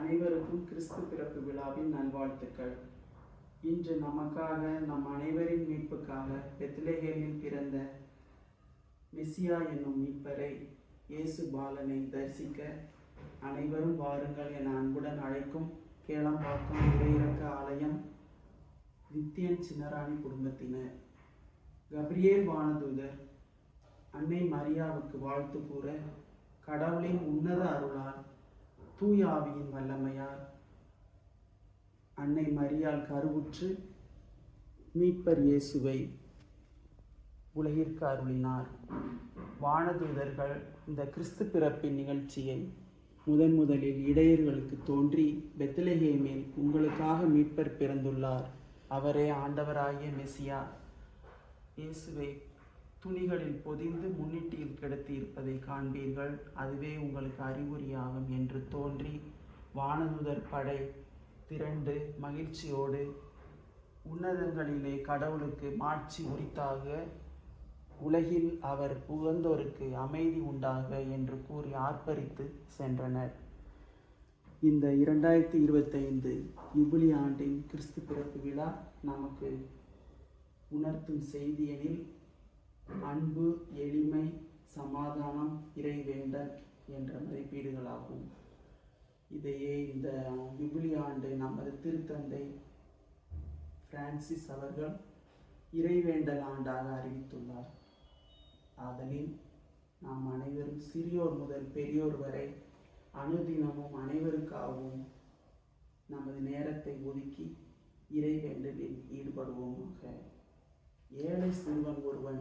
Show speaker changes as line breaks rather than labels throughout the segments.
அனைவருக்கும் கிறிஸ்து பிறப்பு விழாவின் நல்வாழ்த்துக்கள். இன்று நமக்காக நம் அனைவரின் மீட்புக்காக பெத்லேஹேமில் பிறந்த மெஸ்ஸியா என்னும் மீட்பரை இயேசு பாலனை தரிசிக்க அனைவரும் வாருங்கள் என அன்புடன் அழைக்கும் கேளம்பாக்கம் இறையிறக்க ஆலயம் நித்தியன் சின்னராணி குடும்பத்தினர். கப்ரியேல் வானதூதர் அன்னை மரியாவுக்கு வாழ்த்து கூற கடவுளின் உன்னத அருளால் தூயாவியின் வல்லமையால் அன்னை மரியால் கருவுற்று மீட்பர் இயேசுவை உலகிற்கு அருளினார். வானதூதர்கள் இந்த கிறிஸ்து பிறப்பின் நிகழ்ச்சியை முதன் முதலில் இடையர்களுக்கு தோன்றி பெத்லஹேமில் உங்களுக்காக மீட்பர் பிறந்துள்ளார். அவரே ஆண்டவராகிய மெசியா. இயேசுவை துணிகளில் பொதிந்து முன்னிட்டியில் கிடத்தி இருப்பதை காண்பீர்கள். அதுவே உங்களுக்கு அறிகுறியாகும் என்று தோன்றி வானதுதர் படை திரண்டு மகிழ்ச்சியோடு உன்னதங்களிலே கடவுளுக்கு மாட்சி உரித்தாக உலகில் அவர் புகழ்ந்தோருக்கு அமைதி உண்டாக என்று கூறி ஆர்ப்பரித்து சென்றனர். இந்த இரண்டாயிரத்தி இருபத்தைந்து இபுலி ஆண்டின் கிறிஸ்து பிறப்பு விழா நமக்கு உணர்த்தும் செய்தியெனில் அன்பு எளிமை சமாதானம் இறைவேண்டல் என்ற மதிப்பீடுகளாகும். இதையே இந்த விபுலி ஆண்டு நமது திருத்தந்தை பிரான்சிஸ் அவர்கள் இறைவேண்டல் ஆண்டாக அறிவித்துள்ளார். ஆதலில் நாம் அனைவரும் சிறியோர் முதல் பெரியோர் வரை அனுதினமும் அனைவருக்காகவும் நமது நேரத்தை ஒதுக்கி இறைவேண்டலில் ஈடுபடுவோமாக. ஏழை சிறுவன் ஒருவன்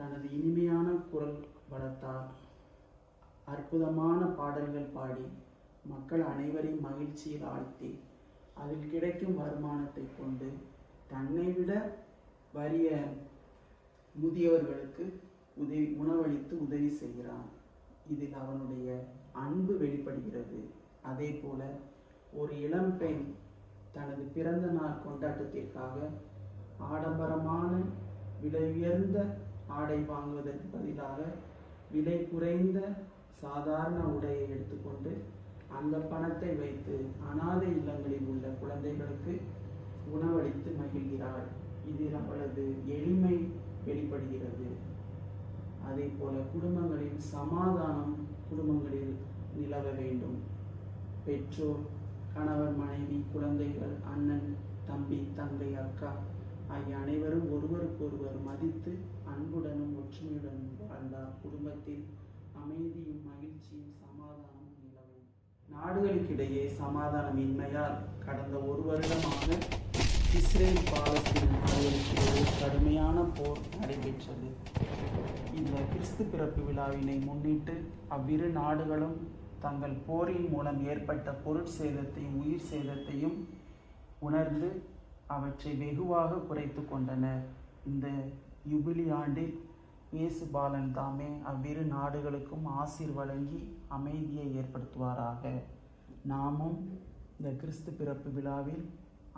தனது இனிமையான குரல் வளத்தால் அற்புதமான பாடல்கள் பாடி மக்கள் அனைவரையும் மகிழ்ச்சியில் ஆழ்த்தி அதில் கிடைக்கும் வருமானத்தை கொண்டு தன்னை விட வறிய முதியவர்களுக்கு உதவி உணவளித்து உதவி செய்கிறான் இதில் அவனுடைய அன்பு வெளிப்படுகிறது. அதே போல ஒரு இளம்பெண் தனது பிறந்த நாள் கொண்டாட்டத்திற்காக ஆடம்பரமான விலை உயர்ந்த ஆடை வாங்குவதற்கு பதிலாக விலை குறைந்த சாதாரண உடையை எடுத்துக்கொண்டு அந்த பணத்தை வைத்து அனாதை இல்லங்களில் உள்ள குழந்தைகளுக்கு உணவளித்து மகிழ்கிறாள் இதில் அவளது எளிமை வெளிப்படுகிறது. அதே போல குடும்பங்களில் சமாதானம் குடும்பங்களில் நிலவ வேண்டும். பெற்றோர் கணவர் மனைவி குழந்தைகள் அண்ணன் தம்பி தங்கை அக்கா ஆகிய அனைவரும் ஒருவருக்கொருவர் மதித்து வாழ்ந்தார் அமைதியும் மகிழ்ச்சியும் சமாதானமும் நிலவும். நாடுகளுக்கிடையே சமாதானம் இன்மையால் கடந்த ஒரு வருடமாக இஸ்ரேல் பாலஸ்தீன் நாடுகளுக்கிடையே கடுமையான போர் நடைபெற்றது. இந்த கிறிஸ்து பிறப்பு விழாவினை முன்னிட்டு அவ்விரு நாடுகளும் தங்கள் போரின் மூலம் ஏற்பட்ட பொருட்சேதத்தையும் உயிர் சேதத்தையும் உணர்ந்து அவற்றை வெகுவாக குறைத்து கொண்டனர். இந்த யுபிலி ஆண்டில் இயேசு பாலன் தாமே அவ்விரு நாடுகளுக்கும் ஆசீர் வழங்கி அமைதியை ஏற்படுத்துவாராக. நாமும் இந்த கிறிஸ்து பிறப்பு விழாவில்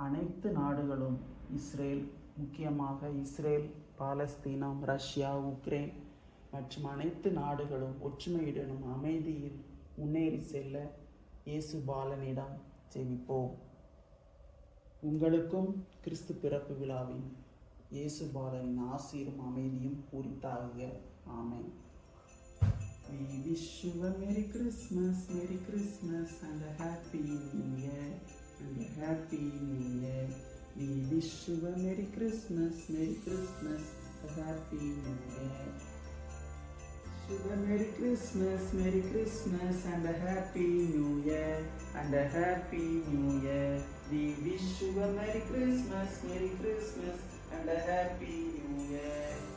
அனைத்து நாடுகளும் இஸ்ரேல் முக்கியமாக இஸ்ரேல் பாலஸ்தீனம் ரஷ்யா உக்ரைன் மற்றும் அனைத்து நாடுகளும் ஒற்றுமையுடனும் அமைதியில் முன்னேறி செல்ல இயேசு பாலனிடம் ஜெபிப்போம். உங்களுக்கும் கிறிஸ்து பிறப்பு விழாவின் இயேசுபாலனின் ஆசீரும் அமைதியும் பூரித்தாக ஆமை We wish you a Merry Christmas, Merry Christmas and a Happy New Year and a Happy New Year. We wish you a Merry Christmas, Merry Christmas, a Happy New Year. Sugar Merry Christmas, Merry Christmas and a Happy New Year and a Happy New Year. We wish you a Merry Christmas, Merry Christmas and a Happy New Year.